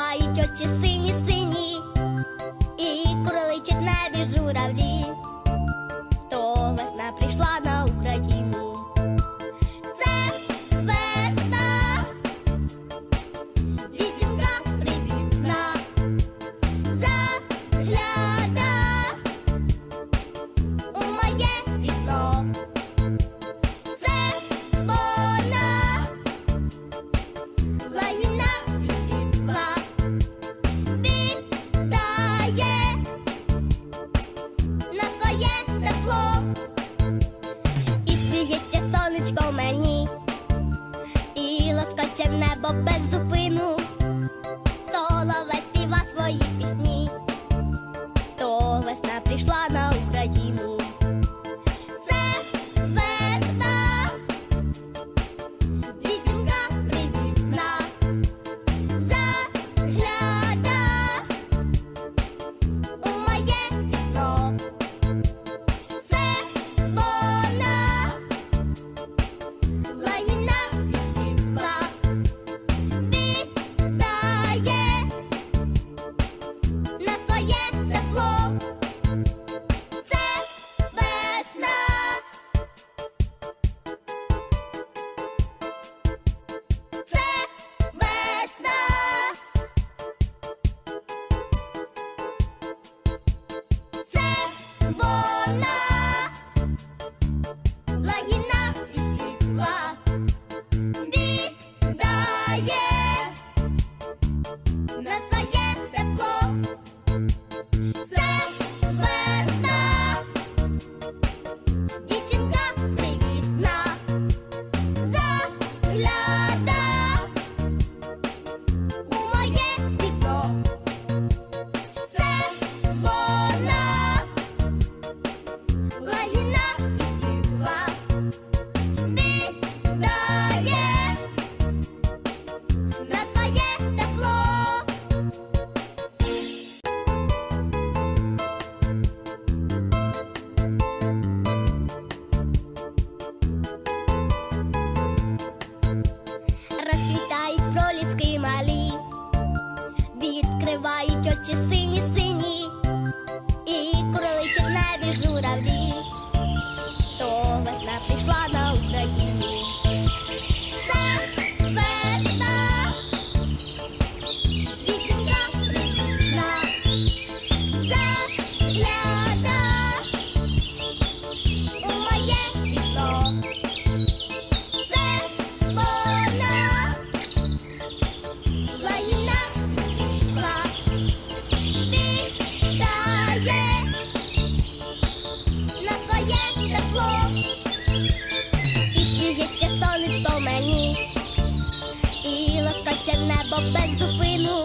сяють очі сині сині, і кури летять небі. небо без зупину, солове співа свої пісні, то весна прийшла на. очі сині сині, і кроличок на журавлі. без зупину.